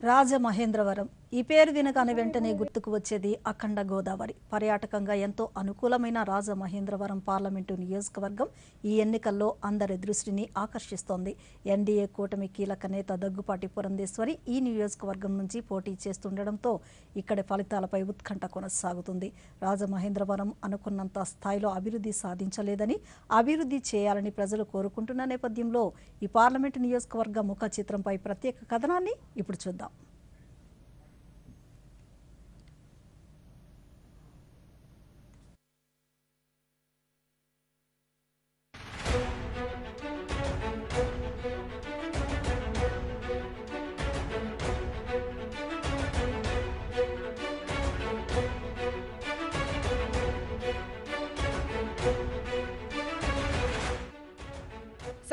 రాజమహేంద్రవరం ఈ పేరు వినగానే వెంటనే గుర్తుకు వచ్చేది అఖండ గోదావరి. పర్యాటకంగా ఎంతో అనుకూలమైన రాజమహేంద్రవరం పార్లమెంటు నియోజకవర్గం ఈ ఎన్నికల్లో అందరి దృష్టిని ఆకర్షిస్తోంది. ఎన్డీఏ కూటమి కీలక నేత దగ్గుపాటి పురంధేశ్వరి ఈ నియోజకవర్గం నుంచి పోటీ చేస్తుండటంతో ఇక్కడి ఫలితాలపై ఉత్కంఠ కొనసాగుతుంది. రాజమహేంద్రవరం అనుకున్నంత స్థాయిలో అభివృద్ధి సాధించలేదని అభివృద్ధి చేయాలని ప్రజలు కోరుకుంటున్న నేపథ్యంలో ఈ పార్లమెంటు నియోజకవర్గ ముఖ చిత్రంపై ప్రత్యేక కథనాన్ని ఇప్పుడు చూద్దాం.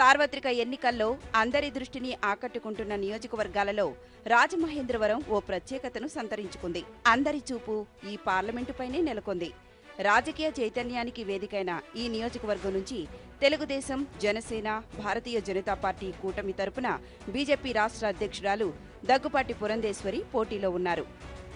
సార్వత్రిక ఎన్నికల్లో అందరి దృష్టిని ఆకట్టుకుంటున్న నియోజకవర్గాలలో రాజమహేంద్రవరం ఓ ప్రత్యేకతను సంతరించుకుంది. అందరి చూపు ఈ పార్లమెంటుపైనే నెలకొంది. రాజకీయ చైతన్యానికి వేదికైన ఈ నియోజకవర్గం నుంచి తెలుగుదేశం జనసేన భారతీయ జనతా పార్టీ కూటమి తరపున బీజేపీ రాష్ట్ర అధ్యక్షురాలు దగ్గుపాటి పురంధేశ్వరి పోటీలో ఉన్నారు.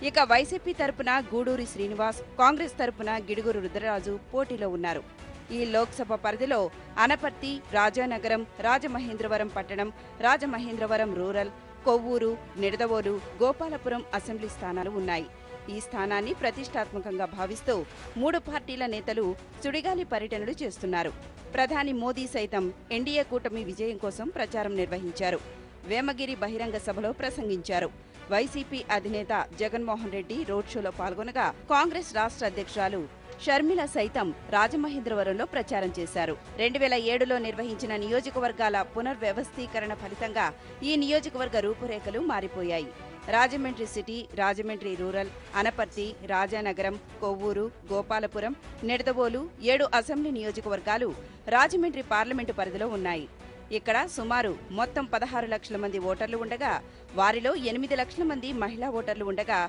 ఇక వైసీపీ తరపున గూడూరి శ్రీనివాస్ కాంగ్రెస్ తరపున గిడుగురు రుద్రరాజు పోటీలో ఉన్నారు. ఈ లోక్సభ పరిధిలో అనపర్తి రాజానగరం రాజమహేంద్రవరం పట్టణం రాజమహేంద్రవరం రూరల్ కొవ్వూరు నిడదవోలు గోపాలపురం అసెంబ్లీ స్థానాలు ఉన్నాయి. ఈ స్థానాన్ని ప్రతిష్టాత్మకంగా భావిస్తూ మూడు పార్టీల నేతలు సుడిగాలి పర్యటనలు చేస్తున్నారు. ప్రధాని మోదీ సైతం ఎన్డీఏ కూటమి విజయం కోసం ప్రచారం నిర్వహించారు. వేమగిరి బహిరంగ సభలో ప్రసంగించారు. వైసీపీ అధినేత జగన్మోహన్ రెడ్డి రోడ్ షోలో పాల్గొనగా కాంగ్రెస్ రాష్ట్ర అధ్యక్షురాలు షర్మిల సైతం రాజమహేంద్రవరంలో ప్రచారం చేశారు. రెండు వేల ఏడులో నిర్వహించిన నియోజకవర్గాల పునర్వ్యవస్థీకరణ ఫలితంగా ఈ నియోజకవర్గ రూపురేఖలు మారిపోయాయి. రాజమండ్రి సిటీ రాజమండ్రి రూరల్ అనపర్తి రాజానగరం కొవ్వూరు గోపాలపురం నిడదవోలు ఏడు అసెంబ్లీ నియోజకవర్గాలు రాజమండ్రి పార్లమెంటు పరిధిలో ఉన్నాయి. ఇక్కడ సుమారు మొత్తం పదహారు లక్షల మంది ఓటర్లు ఉండగా వారిలో ఎనిమిది లక్షల మంది మహిళా ఓటర్లు ఉండగా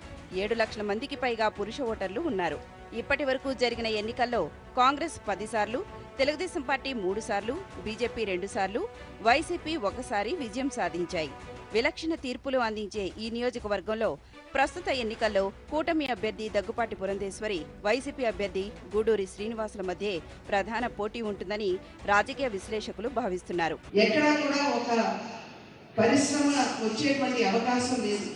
ఏడు లక్షల మందికి పైగా పురుష ఓటర్లు ఉన్నారు. ఇప్పటి వరకు జరిగిన ఎన్నికల్లో కాంగ్రెస్ పదిసార్లు తెలుగుదేశం పార్టీ మూడుసార్లు బీజేపీ రెండుసార్లు వైసీపీ ఒకసారి విజయం సాధించాయి. విలక్షణ తీర్పులు అందించే ఈ నియోజకవర్గంలో ప్రస్తుత ఎన్నికల్లో కూటమి అభ్యర్థి దగ్గుపాటి పురంధేశ్వరి వైసీపీ అభ్యర్థి గూడూరి శ్రీనివాసుల మధ్య ప్రధాన పోటీ ఉంటుందని రాజకీయ విశ్లేషకులు భావిస్తున్నారు. ఎక్కడా కూడా ఒక పరిశ్రమ వచ్చేటువంటి అవకాశం లేదు.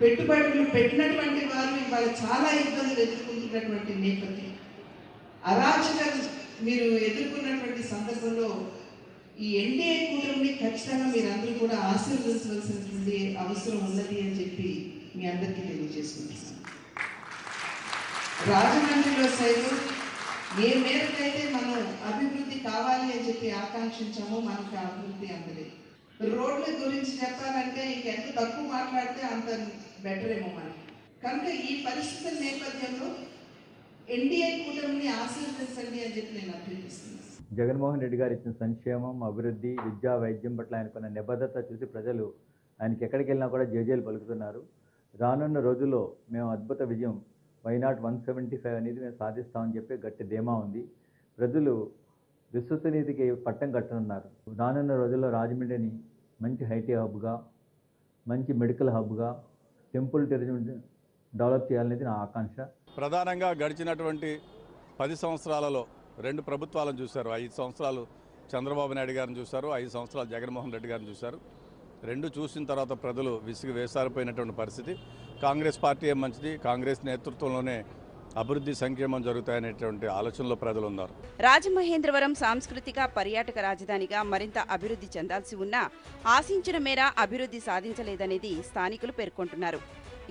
పెట్టుబడులు పెట్టినటువంటి వారు ఇవాళ చాలా ఇబ్బందులు ఎదుర్కొంటున్నటువంటి నేపథ్యం. అరాచక మీరు ఎదుర్కొన్నటువంటి సందర్భంలో ఈ ఎన్డీఏ కూటమిని ఖచ్చితంగా మీరందరూ కూడా ఆశీర్వదించవలసినటువంటి అవసరం ఉన్నది అని చెప్పి మీ అందరికీ తెలియజేసుకుంటున్నాను. రాజమండ్రిలో సైతం ఏ మేరకైతే మనం అభివృద్ధి కావాలి అని చెప్పి ఆకాంక్షించామో మనకి అభివృద్ధి అందలేదు. రోడ్ల గురించి చెప్పాలంటే ఇంకెంత తక్కువ మాట్లాడితే అంత బెటర్ ఏమో మనకి కనుక ఈ పరిస్థితుల నేపథ్యంలో ఎన్డీఏ కూటమిని ఆశీర్వదించండి అని చెప్పి నేను అభ్యర్థిస్తున్నాను జగన్మోహన్ రెడ్డి గారు ఇచ్చిన సంక్షేమం అభివృద్ధి విద్యా వైద్యం పట్ల ఆయనకున్న నిబద్ధత చూసి ప్రజలు ఆయనకి ఎక్కడికి వెళ్ళినా కూడా జేజేలు పలుకుతున్నారు. రానున్న రోజుల్లో మేము అద్భుత విజయం వైనాట్ వన్ సెవెంటీ ఫైవ్ అనేది మేము సాధిస్తామని చెప్పి గట్టి ధీమా ఉంది. ప్రజలు విశ్వసనీయతకి పట్టం కట్టనున్నారు. రానున్న రోజుల్లో రాజమండ్రిని మంచి హైటీ హబ్గా మంచి మెడికల్ హబ్గా టెంపుల్ టూరిజం డెవలప్ చేయాలనేది నా ఆకాంక్ష. ప్రధానంగా గడిచినటువంటి పది సంవత్సరాలలో రెండు ప్రభుత్వాలను చూశారు. ఐదు సంవత్సరాలు చంద్రబాబు నాయుడు గారిని చూశారు ఐదు సంవత్సరాలు జగన్మోహన్ రెడ్డి గారిని చూశారు. రెండు చూసిన తర్వాత ప్రజలు విసిగి వేసారిపోయినటువంటి పరిస్థితి. కాంగ్రెస్ పార్టీ ఏం మంచిది? కాంగ్రెస్ నేతృత్వంలోనే అభివృద్ధి సంక్షేమం జరుగుతాయనేటువంటి ఆలోచనలో ప్రజలు ఉన్నారు రాజమహేంద్రవరం సాంస్కృతిక పర్యాటక రాజధానిగా మరింత అభివృద్ధి చెందాల్సి ఉన్నా ఆశించిన మేర అభివృద్ధి సాధించలేదనేది స్థానికులు పేర్కొంటున్నారు.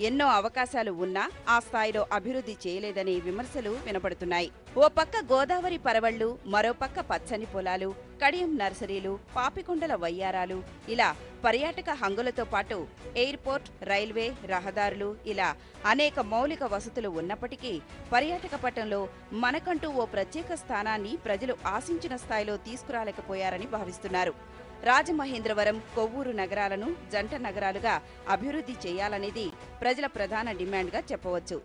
ఎన్నో అవకాశాలు ఉన్నా ఆ స్థాయిలో అభివృద్ధి చేయలేదనే విమర్శలు వినపడుతున్నాయి. ఓ పక్క గోదావరి పరవళ్ళు మరోపక్క పచ్చని పొలాలు కడియం నర్సరీలు పాపికొండల వయ్యారాలు ఇలా పర్యాటక హంగులతో పాటు ఎయిర్పోర్ట్ రైల్వే రహదారులు ఇలా అనేక మౌలిక వసతులు ఉన్నప్పటికీ పర్యాటక పట్టణంలో మనకంటూ ఓ ప్రత్యేక స్థానాన్ని ప్రజలు ఆశించిన స్థాయిలో తీసుకురాలేకపోయారని భావిస్తున్నారు. రాజమహేంద్రవరం కొవ్వూరు నగరాలను జంట నగరాలుగా అభివృద్ధి చేయాలనేది ప్రజల ప్రధాన డిమాండ్గా చెప్పవచ్చు.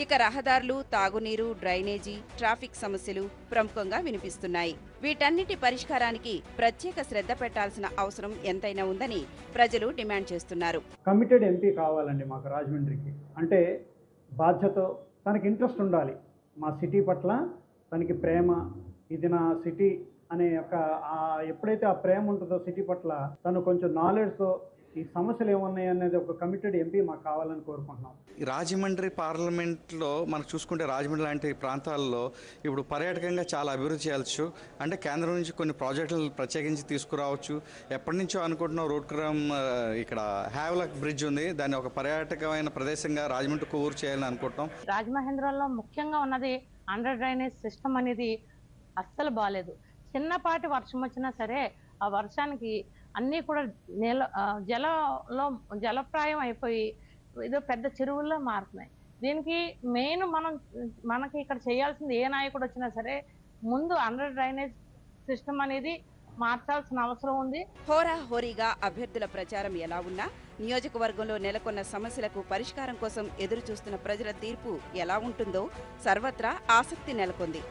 ఇక రహదారులు తాగునీరు డ్రైనేజీ ట్రాఫిక్ సమస్యలు ప్రముఖంగా వినిపిస్తున్నాయి. వీటన్నిటి పరిష్కారానికి ప్రత్యేక శ్రద్ధ పెట్టాల్సిన అవసరం ఎంతైనా ఉందని ప్రజలు డిమాండ్ చేస్తున్నారు. కమిటెడ్ ఎంపీ కావాలండి మాకు రాజమండ్రికి. అంటే బాధ్యత తనకి ఇంట్రెస్ట్ ఉండాలి. మా సిటీ పట్ల తనకి ప్రేమ ఇది నా సిటీ అనే ఒక ఎప్పుడైతే ఆ ప్రేమ ఉంటుందో సిటీ పట్ల తను కొంచెం నాలెడ్జ్తో ఈ సమస్యలు ఏమున్నాయి అనేది ఒక కమిటెడ్ ఎంపీ మాకు కావాలని కోరుకుంటున్నాం. ఈ రాజమండ్రి పార్లమెంట్లో మనకు చూసుకుంటే రాజమండ్రి లాంటి ప్రాంతాల్లో ఇప్పుడు పర్యాటకంగా చాలా అభివృద్ధి చేయవచ్చు అంటే కేంద్రం నుంచి కొన్ని ప్రాజెక్టులు ప్రత్యేకించి తీసుకురావచ్చు. ఎప్పటి నుంచో అనుకుంటున్నాం రోడ్ క్రమ్ ఇక్కడ హ్యావ్లక్ బ్రిడ్జ్ ఉంది. దాన్ని ఒక పర్యాటకమైన ప్రదేశంగా రాజమండ్రి ఊరు చేయాలని అనుకుంటున్నాం. రాజమహేంద్రంలో ముఖ్యంగా ఉన్నది అండర్ డ్రైనేజ్ సిస్టమ్ అనేది అస్సలు బాగాలేదు చిన్నపాటి వర్షం వచ్చినా సరే ఆ వర్షానికి అన్నీ కూడా నీళ్ళ జలంలో జలప్రాయం అయిపోయి ఏదో పెద్ద చెరువుల్లో మారుతున్నాయి. దీనికి మెయిన్ మనం మనకి ఇక్కడ చేయాల్సింది ఏ నాయకుడు వచ్చినా సరే ముందు అండర్ డ్రైనేజ్ సిస్టమ్ అనేది మార్చాల్సిన అవసరం ఉంది. హోరా హోరీగా అభ్యర్థుల ప్రచారం ఎలా ఉన్నా నియోజకవర్గంలో నెలకొన్న సమస్యలకు పరిష్కారం కోసం ఎదురు చూస్తున్న ప్రజల తీర్పు ఎలా ఉంటుందో సర్వత్రా ఆసక్తి నెలకొంది.